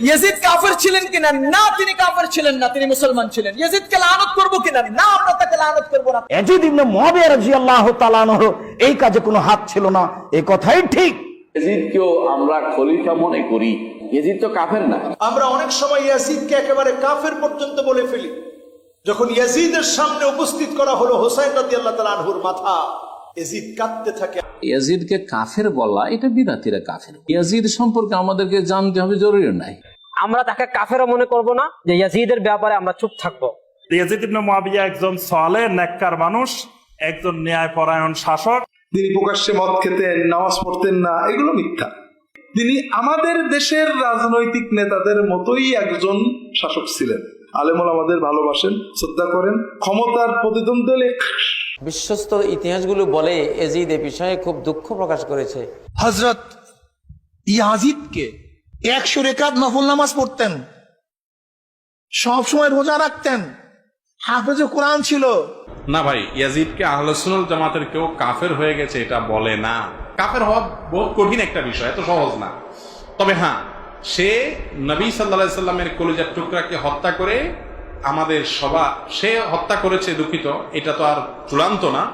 Yazid কাফের ছিলেন কিনা? না তিনি কাফের ছিলেন না তিনি মুসলমান ছিলেন। ইয়াজিদকে লানত করব কিনা? না আমরা তাকে লানত করব না। এজিদ ইবনে মুয়াবিয়া রাদিয়াল্লাহু তাআলা আনহু এই কাজে কোনো হাত ছিল না এই কথাই ঠিক। আমরা খলিফা মনে করি। এজিদ তো কাফের না। আমরা অনেক সময় ইয়াজিদকে একেবারে কাফের পর্যন্ত বলে ফেলি। যখন ইয়াজিদের সামনে উপস্থিত করা হলো হোসাইন রাদি আল্লাহ তালা আনহুর মাথা ইয়াজিদ কাঁদতে থাকে। ইয়াজিদকে কাফের বলা এটা বিদাতিরা কাফের। ইয়াজিদ সম্পর্কে আমাদেরকে জানতে হবে জরুরি নাই। আমরা তাকে কাফেরও মনে করব না যে ইয়াজিদের ব্যাপারে আমরা চুপ থাকব। ইয়াজিদ ইবনে মুয়াবিয়া একজন সলে নেককার মানুষ একজন ন্যায়পরায়ণ শাসক। তিনি প্রকাশ্যে মদ খেতেন নামাজ পড়তেন না এগুলো মিথ্যা। তিনি আমাদের দেশের রাজনৈতিক নেতাদের মতোই একজন শাসক ছিলেন। আলেমুল আমাদের ভালোবাসেন শ্রদ্ধা করেন ক্ষমতার প্রতিদ্বন্দ্বী বিশ্বস্ত ইতিহাসগুলো বলে এজিদ এ বিষয়ে খুব দুঃখ প্রকাশ করেছে। হজরত ইয়াজিদকে একশো রেখাত নফল নামাজ পড়তেন। সব সময় রোজা রাখতেন। হাফেজ কোরআন ছিল। না ভাই, ইয়াজিদকে আহলসুল জামাতের কেউ কাফের হয়ে গেছে, এটা বলে না। কাফের হওয়া বহুত কঠিন একটা বিষয়, এত সহজ না। তবে হ্যাঁ সে নবী সাল্লা সাল্লামের কলিজার টুকরাকে হত্যা করে আমাদের সভা সে হত্যা করেছে দুঃখিত, এটা তো আর চূড়ান্ত না।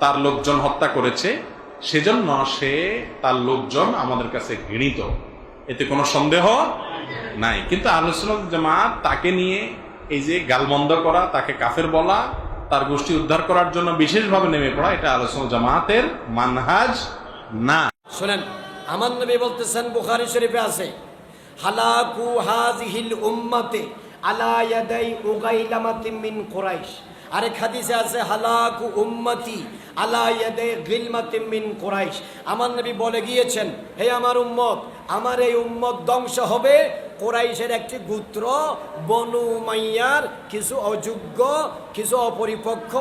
তার লোকজন হত্যা করেছে, সেজন্য সে তার লোকজন আমাদের কাছে ঘৃণিত। এতে কোনো সন্দেহ নাই। কিন্তু আলোচনা জামাত তাকে নিয়ে এই যে গালমন্দ করা, তাকে কাফের বলা, তার গোষ্ঠী উদ্ধার করার জন্য বিশেষভাবে নেমে পড়া, এটা আলোচনা জামাতের মানহাজ না। শোনেন, আমার নবী বলতেছেন, বুখারি শরীফে আছে, হালাকু হাজিহিল উম্মাতে আলা ইয়াদাই উগাইলামাতিন মিন কুরাইশ। আরেক হাদিসে আছে, হালাকু উম্মতি আলা ইয়াদাই গিলমাতিন মিন কুরাইশ। আমার নবী বলে গিয়েছেন, হে আমার উম্মত আমার এই উম্মত ধ্বংস হবে। কোরাইশের একটি গোত্র, বনু মাইয়ার কিছু অযোগ্য, কিছু অপরিপক্ষ,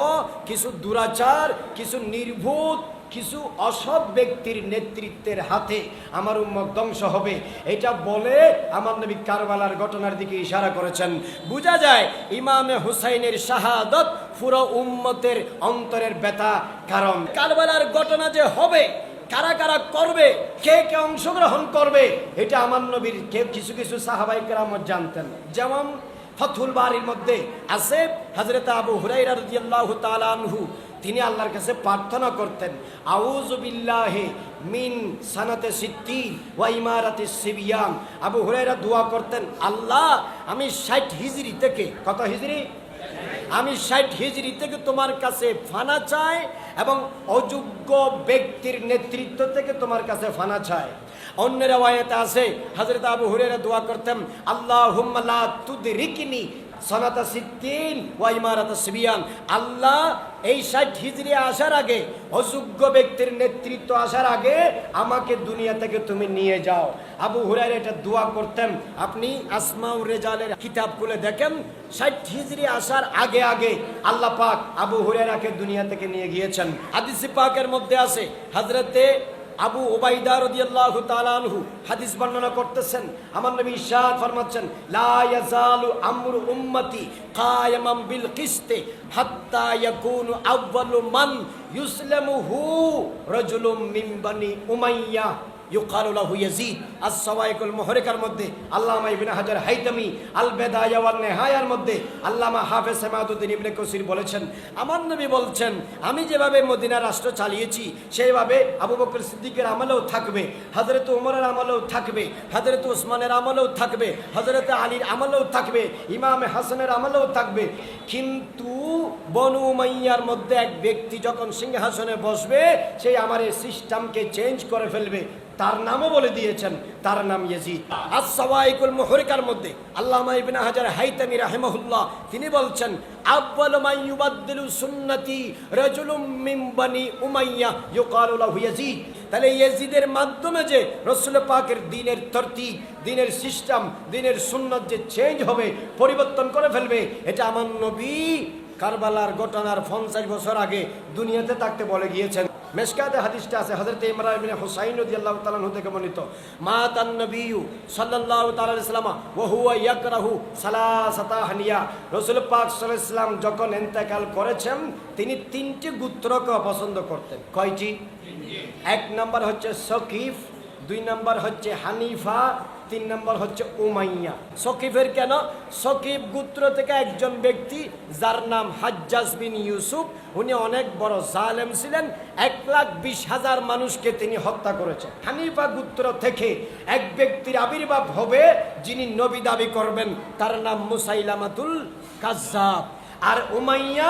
কিছু দুরাচার, কিছু নির্ভূত, কিছু অসৎ ব্যক্তির নেতৃত্বের হাতে আমার উম্মত ধ্বংস হবে। এটা বলে আমার নবী কারবালার ঘটনার দিকে ইশারা করেছেন। বোঝা যায় ইমামে হুসাইনের শাহাদত পুরো উম্মতের অন্তরের ব্যথা কারণ। কারবালার ঘটনা যে হবে, কারা কারা করবে কে কে অংশগ্রহণ করবে, এটা আমার নবীর কিছু কিছু সাহাবাই কেরামত জানতেন। যেমন ফথুল বাড়ির মধ্যে আছে হজরত আবু হুরাইরা তিনি আল্লাহর কাছে প্রার্থনা করতেন, আউযু বিল্লাহি মিন সানাতে সিদ্দিন ওয়া ইমারাতে সিবিয়ান। আবু হুরাইরা দোয়া করতেন, আল্লাহ, আমি 60 হিজরি থেকে, কত হিজরি? আমি ষাট হিজড়ি থেকে তোমার কাছে ফানা চাই এবং অযোগ্য ব্যক্তির নেতৃত্ব থেকে তোমার কাছে ফানা চাই। অন্য রেওয়ায়তে আছে হজরত আবু হুরেরা দোয়া করতেন আল্লাহ হুম্মালা তুদরিকিনি সনাতা সিদ্দিন ওয়া ইমারাত সিবিয়ান। আল্লাহ এই ষাট হিজড়ি আসার আগে, অযোগ্য ব্যক্তির নেতৃত্ব আসার আগে আমাকে দুনিয়া থেকে তুমি নিয়ে যাও। আবু হুরাই এটা দোয়া করতেন, আপনি আসমাউ রেজালের কিতাব খুলে দেখেন, ষাট হিজড়ি আসার আগে আগে আল্লাহ পাক আবু হুরারাকে দুনিয়া থেকে নিয়ে গিয়েছেন। আদিসি পাকের মধ্যে আছে হজরতে আবু ওবাইদা রাদিয়াল্লাহু তাআলা আনহু হাদিস বর্ণনা করতেছেন। আমার নবী ইরশাদ ফরমাচ্ছেন, লা ইয়াজালু আমরু উম্মতি কায়ামাম বিল কিসতে হাত্তা ইয়াকুনু আউয়ালু মান ইউসলামুহু রাজুলুম মিন বানি উমাইয়া। মধ্যে হাজার নেহায়ার মধ্যে, আল্লামা কসির বলেছেন বলছেন, আমি যেভাবে মদিনা রাষ্ট্র চালিয়েছি, সেইভাবে আবু বকর সিদ্দিকের আমলেও থাকবে, হযরত ওমরের আমলেও থাকবে, হযরত ওসমানের আমলেও থাকবে, হযরত আলীর আমলেও থাকবে, ইমাম হাসানের আমলেও থাকবে, কিন্তু বনু উমাইয়ার মধ্যে এক ব্যক্তি যখন সিংহাসনে বসবে সেই আমার এই সিস্টেমকে চেঞ্জ করে ফেলবে। তার নামও বলে দিয়েছেন, তার নাম ইয়াজিদ। আস-সাওয়াইকুল মুহরিকার মধ্যে আল্লামা ইবনে হাজার হাইতামি রাহিমাহুল্লাহ, তিনি বলছেন, আব্বালু ইউবাদদিলু সুন্নতি রাজুলুম মিন বানি উমাইয়া ইউকালু লাহু ইয়াজিদ। তাহলে ইয়াজিদের মাধ্যমে যে রাসূল পাকের দ্বীনের তরতিব দ্বীনের সিস্টেম দ্বীনের সুন্নাত যে চেঞ্জ হবে, পরিবর্তন করে ফেলবে, এটা আমার নবী কারবালার ঘটনার পঞ্চাশ বছর আগে দুনিয়াতে থাকতে বলে গিয়েছেন। মেশকাতে হাদিসটা আছে হাজরত ইমরান ইবনে হুসাইন রাদিয়াল্লাহু তাআলা আনহু থেকে বর্ণিত মা তান নবিয়্যু সাল্লাল্লাহু তাআলা আলাইহি সাল্লাম ওয়া হুয়া ইয়াকরাহু সালাসাতা হানিয়া। রাসূল পাক সাল্লাল্লাহু আলাইহি সাল্লাম যখন ইন্তেকাল করেছেন তিনি তিনটি গোত্রকে অপছন্দ করতেন। কয়টি? এক নম্বর হচ্ছে সকিফ দুই নম্বর হচ্ছে হানিফা, তিন নম্বর হচ্ছে উমাইয়া। সকিফের কেন? সকিফ গোত্র থেকে একজন ব্যক্তি, যার নাম হাজ্জাজ বিন ইউসুফ, উনি অনেক বড় জালেম ছিলেন, এক লাখ বিশ হাজার মানুষকে তিনি হত্যা করেছেন। হানিফা গোত্র থেকে এক ব্যক্তির আবির্ভাব হবে, যিনি নবী দাবি করবেন, তার নাম মুসাইলামাতুল কাজ্জাব। আর উমাইয়া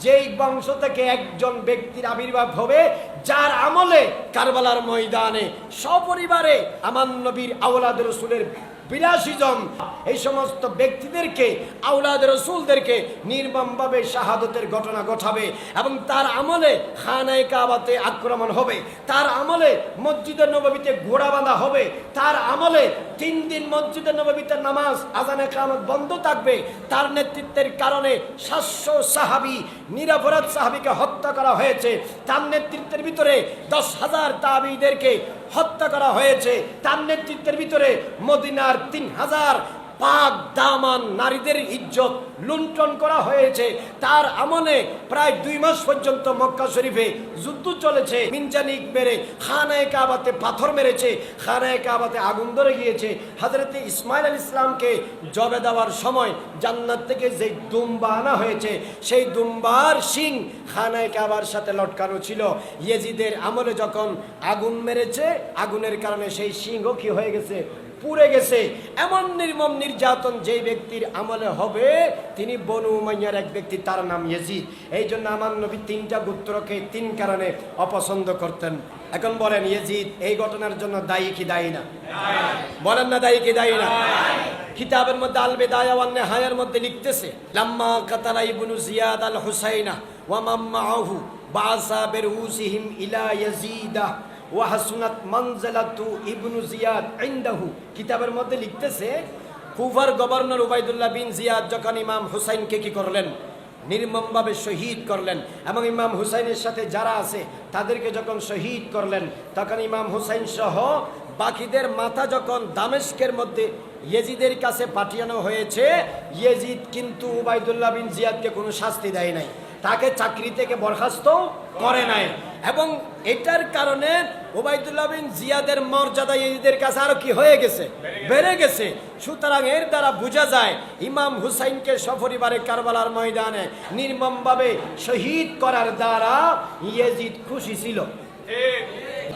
যেই বংশ থেকে একজন ব্যক্তির আবির্ভাব হবে, যার আমলে কারবালার ময়দানে সপরিবারে আমার নবীর আওলাদ রসুলের বিলাসীজন, এই সমস্ত ব্যক্তিদেরকে, আওলাদ রসুলদেরকে নির্মমভাবে শাহাদতের ঘটনা ঘটাবে এবং তার আমলে খানায় কাবাতে আক্রমণ হবে, তার আমলে মসজিদের নবীতে ঘোড়া বাঁধা হবে, তার আমলে তিন দিন মসজিদের নবীতে নামাজ, আজানে কামত বন্ধ থাকবে, তার নেতৃত্বের কারণে সাতশো সাহাবি, নিরাপরাধ সাহাবিকে হত্যা করা হয়েছে, তার নেতৃত্বের ভিতরে দশ হাজার তাবিদেরকে হত্যা করা হয়েছে। তার নেতৃত্বের ভিতরে মদিনার তিন হাজার পাক দামান নারীদের ইজ্জত লুণ্ঠন করা হয়েছে। তার আমলে প্রায় দুই মাস পর্যন্ত মক্কা শরীফে যুদ্ধ চলেছে। মিনজানিক মেরে খানায় কাবাতে পাথর মেরেছে, খানায় কাবাতে আগুন ধরে গিয়েছে। হাজরতে ইসমাইল আল ইসলামকে জবে দেওয়ার সময় জান্নাত থেকে যে দুম্বা আনা হয়েছে, সেই দুম্বার শিং খানায় কাবার সাথে লটকানো ছিল। ইয়েজিদের আমলে যখন আগুন মেরেছে, আগুনের কারণে সেই সিংহ কি হয়ে গেছে? পুড়ে গেছে। এমন নির্মম নির্যাতন যেই ব্যক্তির আমলে হবে তিনি বনু উমাইয়ার এক ব্যক্তি, তার নাম ইয়েজিদ। এই জন্য আমার নবী তিনটা গোত্রকে তিন কারণে অপছন্দ করতেন। এখন বলেন, ইয়েজিদ, এই ঘটনার জন্য দায়ী কি দায়ী না? বলেন না দায়ী কি দায়ী না? কিতাবের মধ্যে আল বেদায়া ওয়ান নেহায়ার মধ্যে লিখতেছে, লাম্মা কাতালা ইবনু জিয়াদ আল হুসাইনা ওয়া মাম্মাহু বাসা বেরউসিহিম ইলা ইয়াজিদা ওয়াহাসুনাত মানজালাতু ইবনু জিয়াদ ইনদাহু। কিতাবের মধ্যে লিখতেছে কুফার গভর্নর উবাইদুল্লাহ বিন জিয়াদ যখন ইমাম হুসাইনকে কি করলেন? নির্মমভাবে শহীদ করলেন এবং ইমাম হুসাইনের সাথে যারা আছে, তাদেরকে যখন শহীদ করলেন, তখন ইমাম হুসাইন সহ বাকিদের মাথা যখন দামেস্কের মধ্যে ইয়েজিদের কাছে পাঠানো হয়েছে, ইয়েজিদ কিন্তু উবাইদুল্লাহ বিন জিয়াদকে কোনো শাস্তি দেয় নাই। তাকে চাকরি থেকে বরখাস্ত করে নাই। এবং এটার কারণে ওবায়দুল্লাহ বিন জিয়াদের মর্যাদা ইয়েজিদের কাছে আরও কি হয়ে গেছে? বেড়ে গেছে। সুতরাং এর দ্বারা বোঝা যায়, ইমাম হুসাইনকে সপরিবারে কারবালার ময়দানে নির্মমভাবে শহীদ করার দ্বারা ইয়েজিদ খুশি ছিল।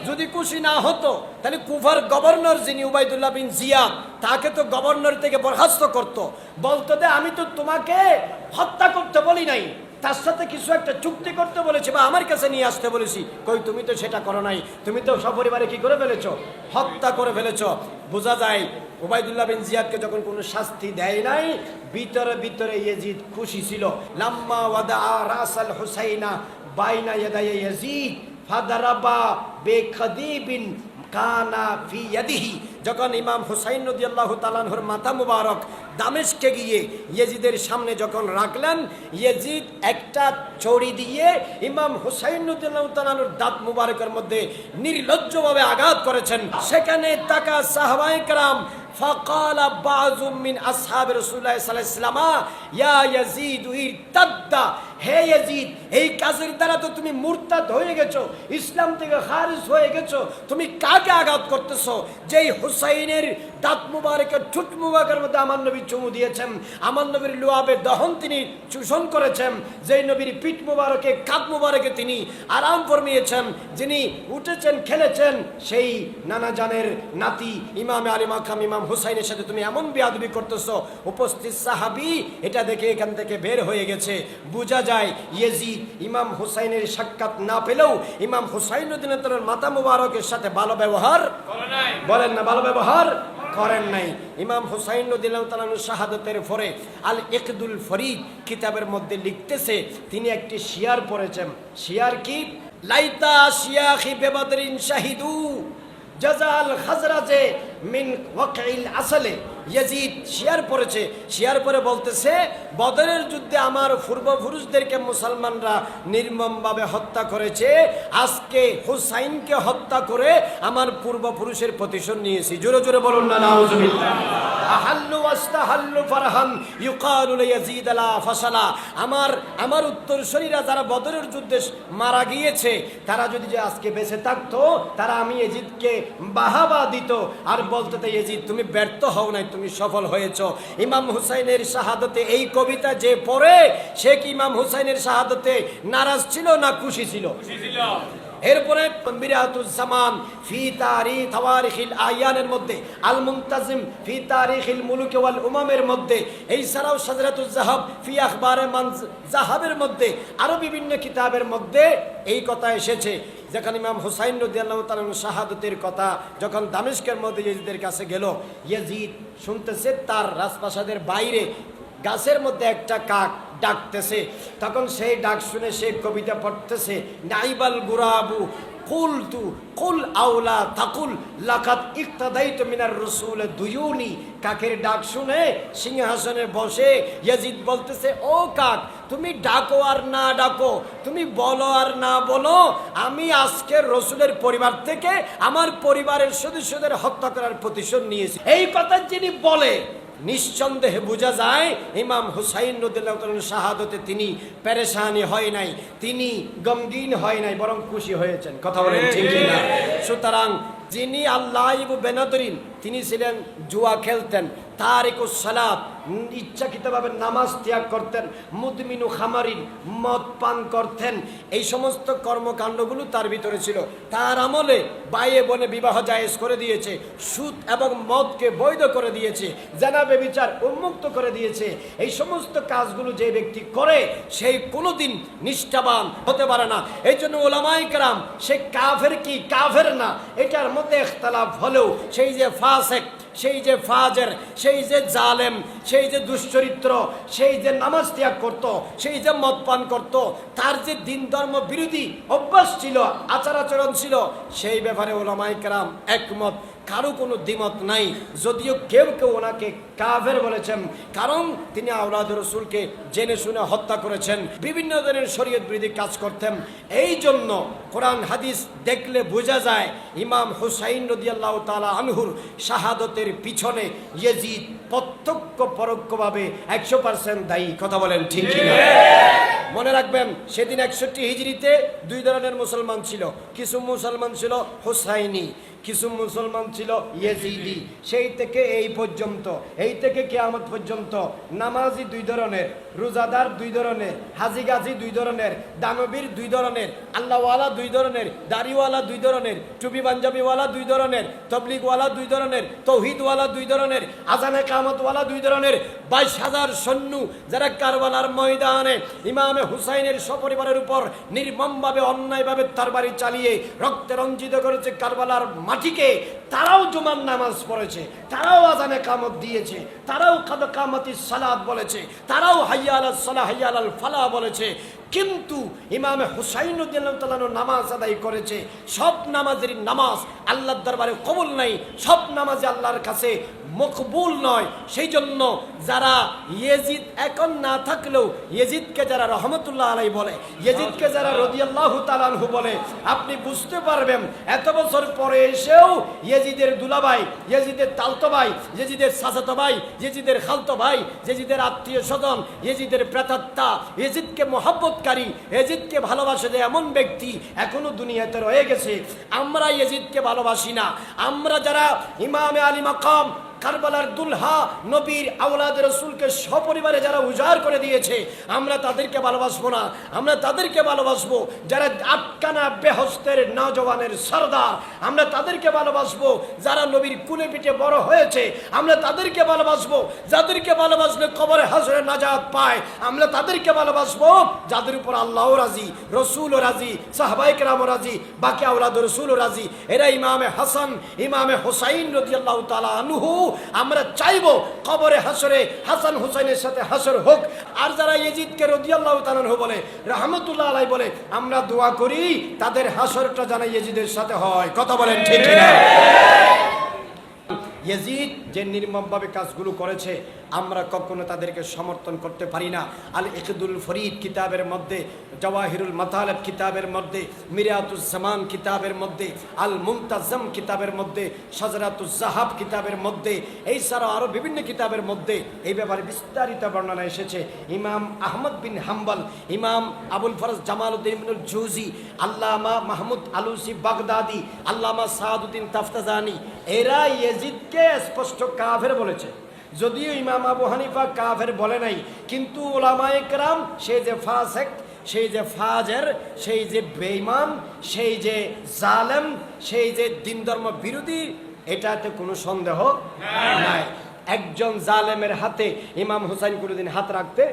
যদি খুশি না হতো, তাহলে কুফার গভর্নর যিনি উবাইদুল্লাহ বিন জিয়াদ তাকে তো গভর্নর থেকে বরখাস্ত করত। বলতো দে আমি তো তোমাকে হত্যা করতে বলি নাই। তার সাথে কিছু একটা চুক্তি করতে বলেছি বা আমার কাছে নিয়ে আসতে বলেছি। কই, তুমি তো সেটা করো নাই। তুমি তো সপরিবারে কি করে ফেলেছ? হত্যা করে ফেলেছ। বোঝা যায় ওবায়দুল্লাহ বিন জিয়াদকে যখন কোনো শাস্তি দেয় নাই, ভিতরে ভিতরে ইয়েজিদ খুশি ছিল। লাম্মা ওয়াদা রাসাল হুসাইনা বাইনা ইয়াদাই ইয়াজিদ ফাদারাবা বেখদিবিন কানা ফি ইয়াদিহি যখন ইমাম হুসাইন রাদিয়াল্লাহু তাআলার মাথা মুবারক দামেশকে গিয়ে ইয়েজিদের সামনে যখন রাখলেন ইয়েজিদ একটা ছড়ি দিয়ে ইমাম হুসাইন রাদিয়াল্লাহু তাআলার দাঁত মুবারকের মধ্যে নির্লজ্জভাবে আঘাত করেছেন সেখানে তাকা সাহাবায়ে کرام فقال بعض من اصحاب رسول الله صلى الله عليه وسلم يا يزيد ارتد হে ইয়াজিদ, এই কাজের দ্বারা তো তুমি মুরতাদ হয়ে গেছো, ইসলাম থেকে খারিজ হয়ে গেছো। তুমি কাকে আঘাত করতেছো? যেই হুসাইনের দাঁত মুবারকের ঠুট মুবারকের মধ্যে আমার নবী চুমু দিয়েছেন। আমার নবীর লোয়াবে দহন তিনি চূষণ করেছেন। যেই নবীর পিঠ মুবারকে কাত মুবারকে তিনি আরাম ফরমিয়েছেন। যিনি উঠেছেন, খেলেছেন, সেই নানা জানের নাতি ইমামে আলী মাকাম, ইমাম হুসাইনের সাথে তুমি এমন বিয়াদবি করতেছো। উপস্থিত সাহাবি, এটা দেখে এখান থেকে বের হয়ে গেছে। বোঝা যায় ইয়েজিদ ইমাম হুসাইনের সাক্ষাৎ না পেলেও ইমাম হুসাইন উদ্দিনের মাতা মুবারকের সাথে ভালো ব্যবহার বলেন না ভালো ব্যবহার করেন নাই। ইমাম হুসাইন তালানুর শাহাদতের পরে আল একদুল ফরিদ কিতাবের মধ্যে লিখতেছে তিনি একটি শিয়ার পড়েছেন। শিয়ার কি? লাইতা শিয়াখি বেবদরিন শাহিদু জাজাল খাজরাজে মিন ওয়াকিল আসলে। ইয়াজিদ শিয়ার পড়েছে। শিয়ার পরে বলতেছে, বদরের যুদ্ধে আমার পূর্বপুরুষদেরকে মুসলমানরা নির্মমভাবে হত্যা করেছে। আজকে হুসাইনকে হত্যা করে আমার পূর্বপুরুষের প্রতিশোধ নিয়েছি। জোরে জোরে বলুন না, নাউজুবিল্লাহ। আহাল্লু ওয়াস্তাহাল্লু ফারহান ইউকালু লিয়াজিদ আলা ফাসালা। আমার আমার উত্তরসূরিরা যারা বদরের যুদ্ধে মারা গিয়েছে, তারা যদি যে আজকে বেঁচে থাকতো, তারা আমি এজিদকে বাহাবা দিত। আর বলতো এজিদ তুমি ব্যর্থ হও নাই তুমি সফল হয়েছ। ইমাম হুসাইনের শাহাদতে এই কবিতা যে পড়ে সে কি ইমাম হুসাইনের শাহাদতে নারাজ ছিল না খুশি ছিল? এরপরে মিরাতুজ্জামান ফি তারিখ তাওয়ারিখিল আয়ানের মধ্যে আল মুনতাজিম ফি তারিখিল মুলুক ওয়াল উমামের মধ্যে এই ছাড়াও সাজরাতুজ জাহাব ফি আখবারে মান জাহাবের মধ্যে আরও বিভিন্ন কিতাবের মধ্যে এই কথা এসেছে। যখন ইমাম হুসাইন রদিয়াল্লাহু তাআলা শাহাদতের কথা, যখন দামেস্কের মধ্যে ইয়েজিদের কাছে গেল, ইয়েজিদ শুনতেছে তার রাজপ্রাসাদের বাইরে গাছের মধ্যে একটা কাক ডাকতেছে। তখন সেই ডাক শুনে সে কবিতা পড়তেছে, নাইবাল গুরাবু কুল তু কুল আউলা তাকুল লাকাত ইকতাদাইতু মিনার রাসূল দুয়ুনি কাকের ডাক শুনে সিংহাসনে বসে ইয়াজিদ বলতেছে, ও কাক, তুমি ডাকো আর না ডাকো, তুমি বলো আর না বলো। আমি আজকের রসুলের পরিবার থেকে আমার পরিবারের সদস্যদের হত্যা করার প্রতিশোধ নিয়েছি। এই কথা যিনি বলে নিঃসন্দেহে বোঝা যায়, ইমাম হুসাইন নদুল্লাহ শাহাদতে তিনি প্যারেশানি হয় নাই, তিনি গমগিন হয় নাই, বরং খুশি হয়েছেন। কথা বলেন ঠিক সুতরাং যিনি আল্লাহ বেনাদরিন তিনি ছিলেন জুয়া খেলতেন তারিকুস সালাত, ইচ্ছাকৃতভাবে নামাজ ত্যাগ করতেন, মুদমিনু খামারিন মদ পান করতেন। এই সমস্ত কর্মকাণ্ডগুলো তার ভিতরে ছিল। তার আমলে বাইয়ে বনে বিবাহ জায়েজ করে দিয়েছে, সুদ এবং মদকে বৈধ করে দিয়েছে জানাবে বিচার উন্মুক্ত করে দিয়েছে। এই সমস্ত কাজগুলো যে ব্যক্তি করে, সেই কোনোদিন নিষ্ঠাবান হতে পারে না। এই জন্য ওলামাই কারাম, সে কাফের কি কাফের না, এটার মধ্যে এখতালাফ হলেও সেই যে ফাসেক, সেই যে ফাজের, সেই যে জালেম, সেই যে দুশ্চরিত্র, সেই যে নামাজ ত্যাগ করত, সেই যে মদ পান করত, তার যে দিন ধর্ম বিরোধী অভ্যাস ছিল, আচার আচরণ ছিল, সেই ব্যাপারে ওলামাইকার একমত। কারও কোনো দ্বিমত নাই। যদিও কেউ কেউ ওনাকে কাভের বলেছেন কারণ তিনি আউলাদ রসুলকে জেনে শুনে হত্যা করেছেন। বিভিন্ন ধরনের শরীয়ত বিরোধী কাজ করতেন। এই জন্য কোরআন হাদিস দেখলে বোঝা যায় ইমাম হুসাইন রদিয়াল্লাহ তালা আনহুর শাহাদতের পিছনে ইয়েজিদ প্রত্যক্ষ পরোক্ষভাবে একশো পার্সেন্ট দায়ী। কথা বলেন ঠিক। মনে রাখবেন সেদিন একষট্টি হিজড়িতে দুই ধরনের মুসলমান ছিল। কিছু মুসলমান ছিল হুসাইনি কিছু মুসলমান ছিল ইয়েজিদি। সেই থেকে এই পর্যন্ত এই থেকে কেয়ামত পর্যন্ত নামাজি দুই ধরনের। রোজাদার দুই ধরনের হাজি গাজি দুই ধরনের, দানবীর দুই ধরনের, আল্লাহওয়ালা দুই ধরনের, দাড়িওয়ালা দুই ধরনের, টুপি পাঞ্জাবিওয়ালা দুই ধরনের, তবলিগওয়ালা দুই ধরনের, তৌহিদওয়ালা দুই ধরনের, আজানে কামতওয়ালা দুই ধরনের, বাইশ হাজার সৈন্য যারা কারবালার ময়দানে ইমামে হুসাইনের সপরিবারের উপর নির্মমভাবে, অন্যায়ভাবে তার বাড়ি চালিয়ে রক্তে রঞ্জিত করেছে কারবালার মাটিকে, তারাও জুমার নামাজ পড়েছে, তারাও আজানে কামত দিয়েছে, তারাও কামতি সালাদ বলেছে, তারাও হাইয়া আল সালাহ হাইয়া ফালা বলেছে, কিন্তু ইমামে হুসাইন উদ্দিন নামাজ আদায় করেছে। সব নামাজের নামাজ আল্লাহর দরবারে কবুল নাই, সব নামাজে আল্লাহর কাছে মকবুল নয়। সেই জন্য যারা ইয়েজিদ এখন না থাকলেও, ইয়েজিদকে যারা রহমতুল্লাহ আলাই বলে, ইয়েজিদকে যারা রদিয়াল্লাহ তালানহু বলে, আপনি বুঝতে পারবেন, এত বছর পরে এসেও ইয়েজিদের দুলাভাই, ইয়েজিদের তালতো ভাই ইয়েজিদের সাসাতো ভাই ইয়েজিদের খালতো ভাই ইয়েজিদের আত্মীয় স্বজন, ইয়েজিদের প্রেতাত্মা, ইয়েজিদকে মহব্বতকারী, ইয়েজিদকে ভালোবাসে এমন ব্যক্তি এখনও দুনিয়াতে রয়ে গেছে। আমরা ইয়েজিদকে ভালোবাসি না। আমরা যারা ইমামে আলী মাকাম কারবালার দুলহা নবীর আওলাদ রসুলকে সপরিবারে যারা উজাড় করে দিয়েছে, আমরা তাদেরকে ভালোবাসবো না। আমরা তাদেরকে ভালোবাসবো যারা আটকানা বেহস্তের নজওয়ানের সর্দার। আমরা তাদেরকে ভালোবাসবো যারা নবীর কুলে পিঠে বড় হয়েছে। আমরা তাদেরকে ভালোবাসবো যাদেরকে ভালোবাসলে কবরে হাসরে নাজাত পায়। আমরা তাদেরকে ভালোবাসবো যাদের উপর আল্লাহ রাজি, রসুল রাজি সাহবাইক রাম রাজি, বাকি আওলাদ রসুল রাজি। এরা ইমামে হাসান, ইমামে হোসাইন রদি আল্লাহ তালা আনুহু আমরা চাইব কবরে হাসরে হাসান হুসাইনের সাথে হাসর হোক। আর যারা ইজিদকে রদিয়াল্লাহ তালানহু বলে, রহমতুল্লাহ আলাই বলে, আমরা দোয়া করি, তাদের হাসরটা জানা ইজিদের সাথে হয়। কথা বলেন ঠিক ইয়াজিদ যে নির্মমভাবে কাজগুলো করেছে আমরা কখনো তাদেরকে সমর্থন করতে পারি না। আল ইকদুল ফরিদ কিতাবের মধ্যে, জওয়াহিরুল মাতালেব কিতাবের মধ্যে মিরাতুজ্জামান কিতাবের মধ্যে আল মুমতাজম কিতাবের মধ্যে সাজরাতুজ জাহাব কিতাবের মধ্যে এই ছাড়াও আরও বিভিন্ন কিতাবের মধ্যে এই ব্যাপারে বিস্তারিত বর্ণনা এসেছে। ইমাম আহমদ বিন হাম্বল, ইমাম আবুল ফরজ জামাল উদ্দিন জুজি আল্লামা মাহমুদ আলুসি বাগদাদি, আল্লামা সাহাদুদ্দিন তাফতাজানি, এরা ইয়েজিদকে স্পষ্ট কাফের বলেছে। যদিও ইমাম আবু হানিফা কাফের বলে নাই কিন্তু ওলামায় কেরাম সে যে ফাসেক সেই যে ফাজের সেই যে বেঈমান সেই যে জালেম সেই যে দিন ধর্ম বিরোধী এটাতে কোনো সন্দেহ নাই। একজন জালেমের হাতে ইমাম হুসাইন কোনোদিন হাত রাখতে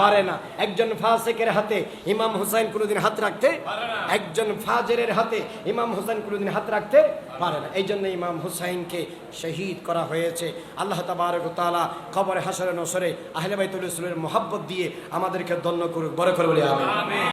পারে না। একজন ফাসেকের হাতে ইমাম হুসাইন কোনোদিন হাত রাখতে একজন ফাজেরের হাতে ইমাম হুসাইন কোনোদিন হাত রাখতে পারে না। এই জন্য ইমাম হুসাইনকে শহীদ করা হয়েছে। আল্লাহ তাবারক তাআলা কবরে হাসরে নসরে আহলে বাইতুল ইসলামের মোহাব্বত দিয়ে আমাদেরকে দন্য করুক বড় করে বলি আমিন।